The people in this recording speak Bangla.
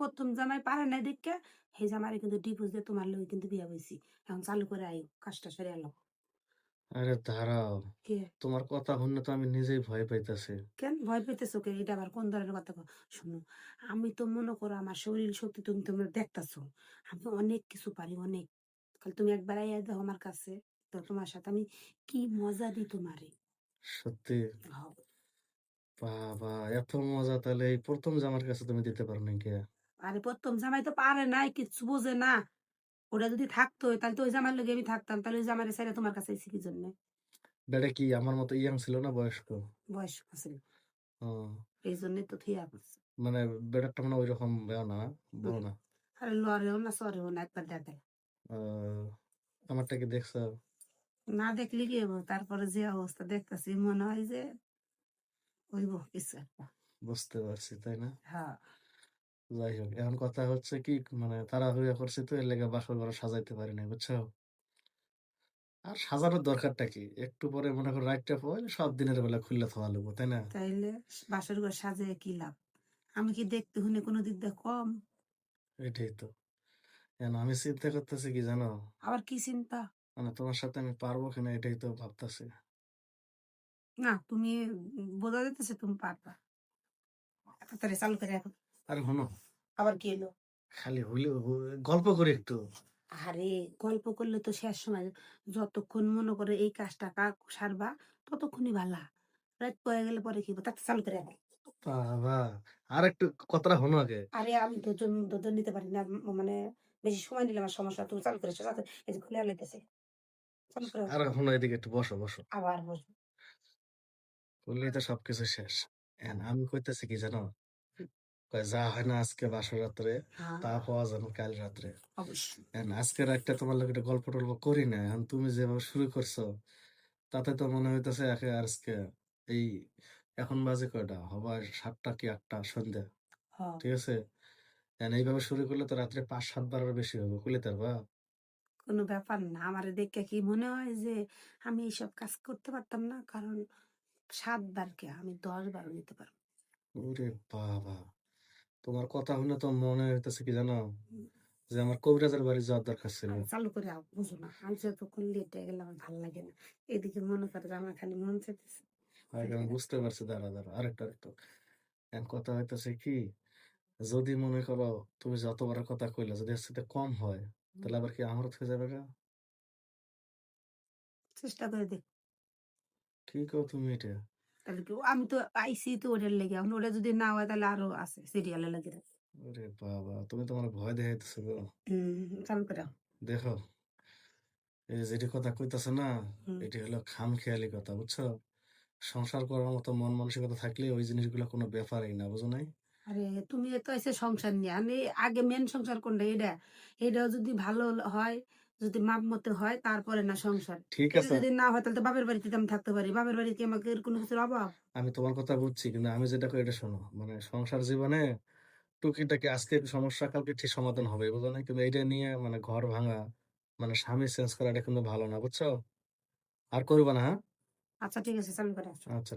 প্রথম জামাই পারে নাই দেখে সেই জামারে কিন্তু ডিভোর্স দিয়ে তোমার লোক কিন্তু বিয়া বইছি। এখন চালু করে আই কাজটা সেরে এলো আরে দাঁড়াও কে? তোমার কথা শুনে তো আমি নিজেই ভয় পাইতাছি। কেন? ভয় পেতেছো কে? এটা আবার কোন ধরনের কথা কও? শোনো আমি তো মনে করো আমার শরীর শক্তি তুমি তোমরা দেখতাছো। আমি অনেক কিছু পারি অনেক। খালি তুমি একবার আইয়া দাও আমার কাছে তো তোমার সাথে আমি কি মজা দিই তোমারে। সত্যি? বাবা এত মজা তাহলে এই প্রথম জামার কাছে তুমি দিতে পারো নাকি? আরে প্রথম জামাই তো পারে নাই কিচ্ছু বোঝে না। ওটা যদি থাকতো তাহলে তো ওই জামার লগে আমি থাকতাম তাহলে ওই জামারে ছেড়ে তোমার কাছে এসেছি কি জন্য? বেটা কি আমার মতো ইয়াং ছিল না বয়স্ক? বয়স আছে ও, এই জন্যই তো থিয়া করছে মানে বেটারটা মানে ওই রকম না বলো না? আরে লড়েও না সরেও না একবার দেখে আহ, আমারটা কি দেখছ? না দেখলে কি হব তারপরে যে অবস্থা দেখতেছি মনে হয় যে হইব কিছু একটা। বুঝতে পারছি তাই না? হ্যাঁ। যাই হোক এখন কথা হচ্ছে কি মানে তাড়াহুড়া করছি তো এর লেগে বাসর ঘর সাজাইতে পারি নাই বুঝছ? আর সাজানোর দরকারটা কি? একটু পরে মনে করো রাইটটা পরে সব দিনের বেলা খুললে থাকা লাগবো তাই না? তাইলে বাসর ঘর সাজে কি লাভ? আমি কি দেখতে শুনে কোনো দিক দিয়ে কম? এটাই তো। এখন আমি চিন্তা করতেছি কি জানো? আবার কি চিন্তা? মানে তোমার সাথে আমি পারব কিনা এটাই তো ভাবতেছি। না তুমি বোঝা যেতেছে তুমি পারবা। তাড়াতাড়ি চালু করে এখন। আরে আবার কি খালি হইলে গল্প করি একটু। আরে গল্প করলে তো শেষ সময়। যতক্ষণ মনে করে এই কাজটা সারবা ততক্ষণই ভালা। রাত গেলে পরে কি চালু করে বাবা আর একটু শোনো আগে। আরে আমি তো জমি নিতে পারি না মানে বেশি সময় নিলে আমার সমস্যা তুমি চালু করে সাথে এই যে খুলে লাইতেছে চালু করে আর শোনো এদিকে একটু বসো বসো। আবার বসবো। বললেই তো সবকিছু শেষ। এখন আমি কইতেছি কি জানো? যা হয় না আজকে বাসর রাত্রে হ্যাঁ। তা পাওয়া যাবে কাল রাত্রে। আজকের একটা তোমার লোক গল্প টল্প করি না এখন তুমি যেভাবে শুরু করছ তাতে তো মনে হইতেছে একে আজকে এই এখন বাজে কয়টা? হবার সাতটা কি আটটা সন্ধ্যা হ্যাঁ। ঠিক আছে? এইভাবে শুরু করলে তো রাত্রে পাঁচ সাত বারের বেশি হবে কুলে তারবা কোনো ব্যাপার না আমার দেখে কি মনে হয় যে আমি এইসব কাজ করতে পারতাম না কারণ সাতবার কে আমি দশ বার নিতে পারব। ওরে বাবা। তোমার কথা শুনে তো মনে হইতেছে কি জানো? যে আমার কবিরাজের বাড়ি যাওয়ার দরকার ছিল। চালু করে আও, বুঝো না। আমি যতক্ষণ লেট হয়ে গেলে আমার ভালো লাগে না। এদিকে মনে করে আমার খালি মন চাইতেছে। আমি বুঝতে পারছি দাঁড়া দাঁড়া আরেকটা আরেকটা। এখন কথা হইতেছে কি যদি মনে করো তুমি যতবার কথা কইলে যদি এর সাথে কম হয় তাহলে আবার কি আমার হয়ে যাবে গা? চেষ্টা করে দেখ। কি কও তুমি এটা? তাহলে কি আমি তো আইসি তো ওটার লেগে। এখন ওটা যদি না হয় তাহলে আরও আছে সিরিয়ালে লাগে। ওরে বাবা তুমি তো আমার ভয় দেখাইতেছো গো। করে দেখো এই যেটি কথা কইতাছে না। এটি হলো খাম খেয়ালি কথা বুঝছ? সংসার করার মতো মন মানসিকতা থাকলে ওই জিনিসগুলো কোনো ব্যাপারই না বুঝো নাই? আরে তুমি তো এসে সংসার নিয়ে। আমি আগে মেন সংসার কোনটা? এটা এটাও যদি ভালো হয় যদি মাপ মতো হয় তারপরে না সংসার। ঠিক আছে। যদি না হয় তাহলে তো বাপের বাড়িতে আমি থাকতে পারি। বাপের বাড়িতে আমাকে এর কোনো কিছুর অভাব? আমি তোমার কথা বুঝছি কিন্তু আমি যেটা কই এটা শোনো। মানে সংসার জীবনে টুকিটাকি আজকে সমস্যা কালকে ঠিক সমাধান হবে বুঝো না কিন্তু এটা নিয়ে মানে ঘর ভাঙা মানে স্বামী চেঞ্জ করা এটা কিন্তু ভালো না বুঝছ? আর করবা না হ্যাঁ? আচ্ছা ঠিক আছে চালু করে আচ্ছা।